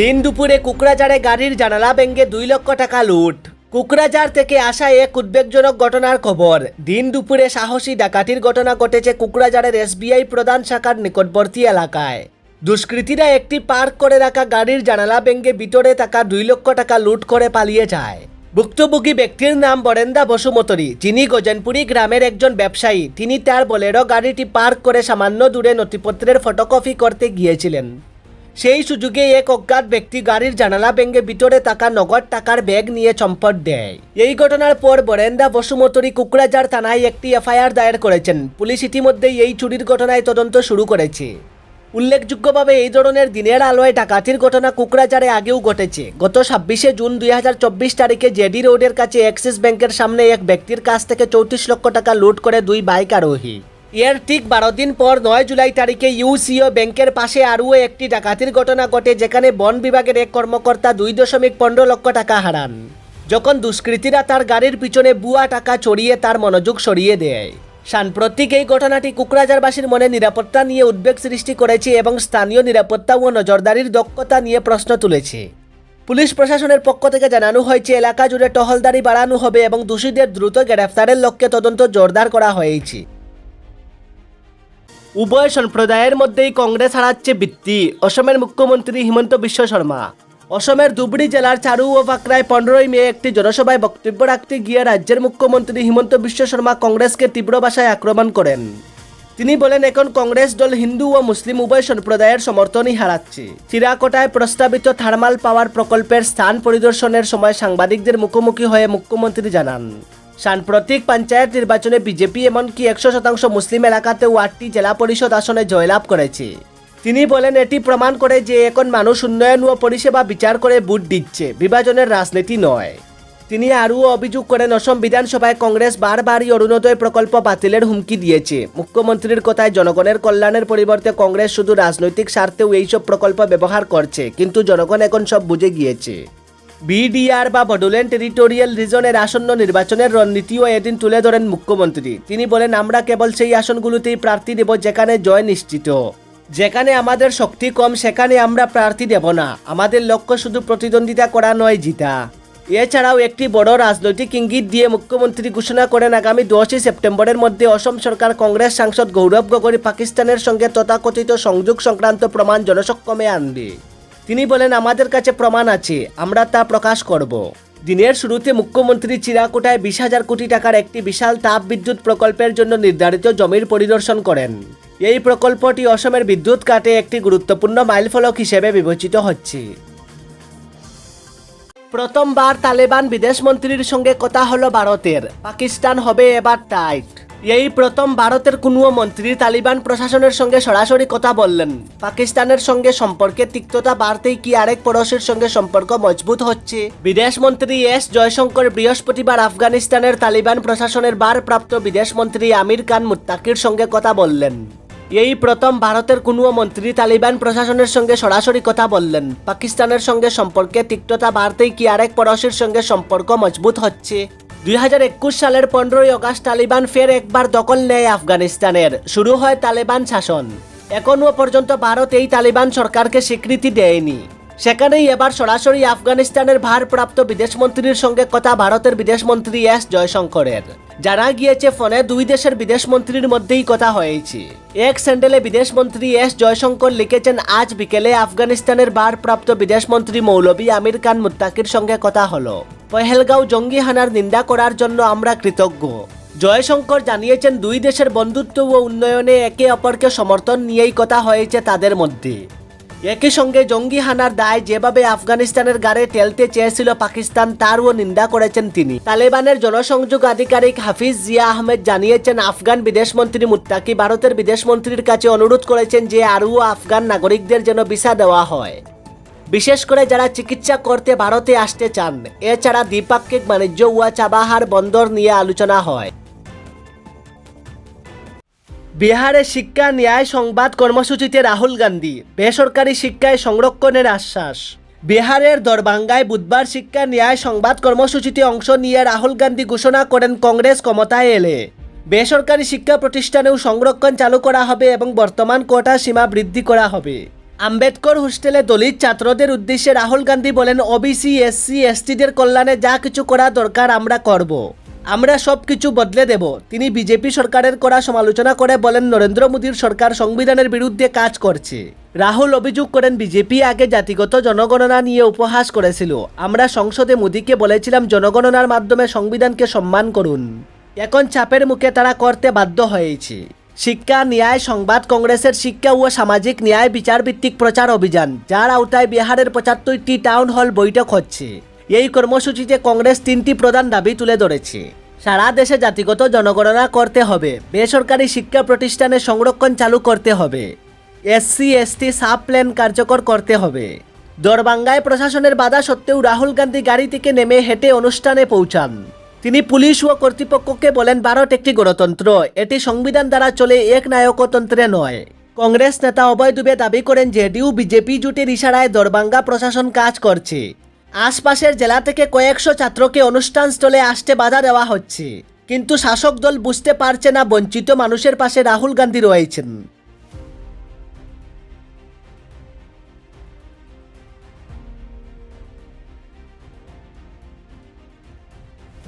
দিন দুপুরে কুকরাঝাড়ে গাড়ির জানালা ভেঙে দুই লক্ষ টাকা লুট। কুকরাঝাড় থেকে আসা এক উদ্বেগজনক ঘটনার খবর। দিন দুপুরে সাহসী ডাকাতির ঘটনা ঘটেছে কুকরাঝাড়ের এসবিআই প্রধান শাখার নিকটবর্তী এলাকায়। দুষ্কৃতীরা একটি পার্ক করে রাখা গাড়ির জানালা ভেঙে ভিতরে থাকা দুই লক্ষ টাকা লুট করে পালিয়ে যায়। ভুক্তভোগী ব্যক্তির নাম বরেন্দা বসুমতরী যিনি গজনপুরি গ্রামের একজন ব্যবসায়ী, তিনি তার বলেরো গাড়িটি পার্ক করে সামান্য দূরে নথিপত্রের ফটোকপি করতে গিয়েছিলেন। সেই সুযোগে এক অজ্ঞাত ব্যক্তি গাড়ির জানালা ভেঙে ভিতরে থাকা নগদ টাকার ব্যাগ নিয়ে চম্পট দেয়। এই ঘটনার পর বরেন্দা বসুমতরী কুকরাঝাড় থানায় একটি এফআইআর দায়ের করেছেন। পুলিশ ইতিমধ্যেই এই চুরির ঘটনায় তদন্ত শুরু করেছে। উল্লেখযোগ্যভাবে এই ধরনের দিনের আলোয় ডাকাতির ঘটনা কুকরাঝাড়ে আগেও ঘটেছে। গত ছাব্বিশে জুন দুই হাজার চব্বিশ তারিখে জেডি রোডের কাছে অ্যাক্সিস ব্যাংকের সামনে এক ব্যক্তির কাছ থেকে চৌত্রিশ লক্ষ টাকা লুট করে দুই বাইক আরোহী। এর ঠিক বারো দিন পর নয় জুলাই তারিখে ইউসিও ব্যাংকের পাশে আরও একটি ডাকাতির ঘটনা ঘটে, যেখানে বন বিভাগের এক কর্মকর্তা দুই দশমিক পনেরো লক্ষ টাকা হারান। যখন দুষ্কৃতীরা তার গাড়ির পিছনে বুয়া টাকা চড়িয়ে তার মনোযোগ সরিয়ে দেয়। সাম্প্রতিক এই ঘটনাটি কুকরাজারবাসীর মনে নিরাপত্তা নিয়ে উদ্বেগ সৃষ্টি করেছে এবং স্থানীয় নিরাপত্তা ও নজরদারির দক্ষতা নিয়ে প্রশ্ন তুলেছে। পুলিশ প্রশাসনের পক্ষ থেকে জানানো হয়েছে, এলাকা জুড়ে টহলদারি বাড়ানো হবে এবং দোষীদের দ্রুত গ্রেফতারের লক্ষ্যে তদন্ত জোরদার করা হয়েছে। উভয় সম্প্রদায়ের মধ্যেই কংগ্রেস হারাচ্ছে বৃত্তি। অসমের মুখ্যমন্ত্রী হিমন্ত বিশ্ব শর্মা। অসমের ধুবড়ি জেলার চারু ও ফাকরায় পনেরোই মে একটি জনসভায় বক্তব্য রাখতে গিয়ে রাজ্যের মুখ্যমন্ত্রী হিমন্ত বিশ্ব শর্মা কংগ্রেসকে তীব্র ভাষায় আক্রমণ করেন। তিনি বলেন, এখন কংগ্রেস দল হিন্দু ও মুসলিম উভয় সম্প্রদায়ের সমর্থনই হারাচ্ছে। চিরাকোটায় প্রস্তাবিত থার্মাল পাওয়ার প্রকল্পের স্থান পরিদর্শনের সময় সাংবাদিকদের মুখোমুখি হয়ে মুখ্যমন্ত্রী জানান। সাম্প্রতিক পঞ্চায়েত নির্বাচনে বিজেপি এমনকি একশো শতাংশ মুসলিম এলাকাতেও আটটি জেলা পরিষদ আসনে জয়লাভ করেছে। তিনি বলেন, এটি প্রমাণ করে যে এখন মানুষ উন্নয়ন ও পরিষেবা বিচার করে ভোট দিচ্ছে, বিভাজনের রাজনীতি নয়। তিনি আরও অভিযোগ করেন, অসম বিধানসভায় কংগ্রেস বারবারই অরুণোদয় প্রকল্প বাতিলের হুমকি দিয়েছে। মুখ্যমন্ত্রীর কথায় জনগণের কল্যাণের পরিবর্তে কংগ্রেস শুধু রাজনৈতিক স্বার্থেও এইসব প্রকল্প ব্যবহার করছে, কিন্তু জনগণ এখন সব বুঝে গিয়েছে। বিডিআর বা বডোল্যান্ড টেরিটোরিয়াল রিজনের আসন্ন নির্বাচনের রণনীতিও এদিন তুলে ধরেন মুখ্যমন্ত্রী। তিনি বলেন, আমরা কেবল সেই আসনগুলোতেই প্রার্থী দেব যেখানে জয় নিশ্চিত। যেখানে আমাদের শক্তি কম, সেখানে আমরা প্রার্থী দেব না। আমাদের লক্ষ্য শুধু প্রতিদ্বন্দ্বিতা করা নয়, জিতা। এছাড়াও একটি বড় রাজনৈতিক ইঙ্গিত দিয়ে মুখ্যমন্ত্রী ঘোষণা করেন, আগামী দশই সেপ্টেম্বরের মধ্যে অসম সরকার কংগ্রেস সাংসদ গৌরব গগৈ পাকিস্তানের সঙ্গে তথাকথিত সংযোগ সংক্রান্ত প্রমাণ জনসক্ষমে আনবে। তিনি বলেন, আমাদের কাছে প্রমাণ আছে, আমরা তা প্রকাশ করব। দিনের শুরুতে মুখ্যমন্ত্রী চিরাকোটায় বিশ হাজার কোটি টাকার একটি বিশাল তাপ বিদ্যুৎ প্রকল্পের জন্য নির্ধারিত জমির পরিদর্শন করেন। এই প্রকল্পটি অসমের বিদ্যুৎ কাটে একটি গুরুত্বপূর্ণ মাইলফলক হিসেবে বিবেচিত হচ্ছে। প্রথমবার তালেবান বিদেশমন্ত্রীর সঙ্গে কথা হলো ভারতের। পাকিস্তান হবে এবার টাইট। এই প্রথম ভারতের কোনো মন্ত্রী তালিবান প্রশাসনের সঙ্গে সরাসরি কথা বললেন। পাকিস্তানের সঙ্গে সম্পর্কে তিক্ততা বাড়তেই কি আরেক পড়োশির সঙ্গে সম্পর্ক মজবুত হচ্ছে? বিদেশমন্ত্রী এস জয়শঙ্কর বৃহস্পতিবার আফগানিস্তানের তালিবান প্রশাসনের ভারপ্রাপ্ত বিদেশমন্ত্রী আমির খান মুত্তাকির সঙ্গে কথা বললেন। এই প্রথম ভারতের কোনো মন্ত্রী তালিবান প্রশাসনের সঙ্গে সরাসরি কথা বললেন। পাকিস্তানের সঙ্গে সম্পর্কে তিক্ততা বাড়তেই কি আরেক পড়োশির সঙ্গে সম্পর্ক মজবুত হচ্ছে? দুই হাজার একুশ সালের পনেরোই আগস্ট তালিবান ফের একবার দখল নেয় আফগানিস্তানের। শুরু হয় তালেবান শাসন। এখনও পর্যন্ত ভারত এই তালিবান সরকারকে স্বীকৃতি দেয়নি। সেখানেই এবার সরাসরি আফগানিস্তানের ভারপ্রাপ্ত বিদেশমন্ত্রীর সঙ্গে কথা ভারতের বিদেশমন্ত্রী এস জয়শঙ্করের। জানা গিয়েছে, ফোনে দুই দেশের বিদেশমন্ত্রীর মধ্যেই কথা হয়েছে। এক স্যান্ডেলে বিদেশমন্ত্রী এস জয়শঙ্কর লিখেছেন, আজ বিকেলে আফগানিস্তানের ভারপ্রাপ্ত বিদেশমন্ত্রী মৌলবী আমির খান মুত্তাকির সঙ্গে কথা হলো। পহেলগাঁও জঙ্গি হানার নিন্দা করার জন্য আমরা কৃতজ্ঞ। জয়শঙ্কর জানিয়েছেন, দুই দেশের বন্ধুত্ব ও উন্নয়নে একে অপরকে সমর্থন নিয়েই কথা হয়েছে তাদের মধ্যে। একই সঙ্গে জঙ্গি হানার দায় যেভাবে আফগানিস্তানের গাড়ে টেলতে চেয়েছিল পাকিস্তান, তারও নিন্দা করেছেন তিনি। তালেবানের জনসংযোগ আধিকারিক হাফিজ জিয়া আহমেদ জানিয়েছেন, আফগান বিদেশমন্ত্রী মুত্তাকি ভারতের বিদেশমন্ত্রীর কাছে অনুরোধ করেছেন যে আরও আফগান নাগরিকদের যেন ভিসা দেওয়া হয়। বিশেষ করে যারা চিকিৎসা করতে ভারতে আসতে চান। এছাড়া দ্বিপাক্ষিক বাণিজ্য ওয়া চাবাহার বন্দর নিয়ে আলোচনা হয়। বিহারে শিক্ষা, ন্যায়, সংবাদ কর্মসূচিতে রাহুল গান্ধী, বেসরকারি শিক্ষায় সংরক্ষণের আশ্বাস। বিহারের দরবাঙ্গায় বুধবার শিক্ষা, ন্যায়, সংবাদ কর্মসূচিতে অংশ নিয়ে রাহুল গান্ধী ঘোষণা করেন কংগ্রেস ক্ষমতায় এলে। বেসরকারি শিক্ষা প্রতিষ্ঠানেও সংরক্ষণ চালু করা হবে এবং বর্তমান কোটা সীমা বৃদ্ধি করা হবে। আম্বেদকর হোস্টেলে দলিত ছাত্রদের উদ্দেশ্যে রাহুল গান্ধী বলেন ওবিসি এসসি এসটিদের কল্যাণে যা কিছু করা দরকার আমরা করব। আমরা সব কিছু বদলে দেব। তিনি বিজেপি সরকারের করা সমালোচনা করে বলেন, নরেন্দ্র মোদীর সরকার সংবিধানের বিরুদ্ধে কাজ করছে। রাহুল অভিযোগ করেন, বিজেপি আগে জাতিগত জনগণনা নিয়ে উপহাস করেছিল। আমরা সংসদে মোদীকে বলেছিলাম, জনগণনার মাধ্যমে সংবিধানকে সম্মান করুন। এখন চাপের মুখে তারা করতে বাধ্য হয়েছে। শিক্ষা, ন্যায়, সংবাদ, কংগ্রেসের শিক্ষা ও সামাজিক ন্যায় বিচার ভিত্তিক প্রচার অভিযান, যার আওতায় বিহারের পঁচাত্তরটি টাউন হল বৈঠক হচ্ছে। এই কর্মসূচিতে কংগ্রেস তিনটি প্রধান দাবি তুলে ধরেছে। সারা দেশে জাতিগত জনগণনা করতে হবে, বেসরকারি শিক্ষা প্রতিষ্ঠানে সংরক্ষণ চালু করতে হবে এসসি এসটি সাব প্ল্যান কার্যকর করতে হবে। দরবাঙ্গায় প্রশাসনের বাধা সত্ত্বেও রাহুল গান্ধী গাড়ি থেকে নেমে হেঁটে অনুষ্ঠানে পৌঁছান। তিনি পুলিশ ও কর্তৃপক্ষকে বলেন, ভারত একটি গণতন্ত্র। এটি সংবিধান দ্বারা চলে এক নায়কতন্ত্রে নয়। কংগ্রেস নেতা অভয় দুবে দাবি করেন জেডিউ বিজেপি জুটের ইশারায় দরবাঙ্গা প্রশাসন কাজ করছে। আশপাশের জেলা থেকে কয়েকশো ছাত্রকে অনুষ্ঠান স্থলে আসতে বাধা দেওয়া হচ্ছে। কিন্তু শাসক দল বুঝতে পারছে না, বঞ্চিত মানুষের পাশে রাহুল গান্ধী রয়েছেন।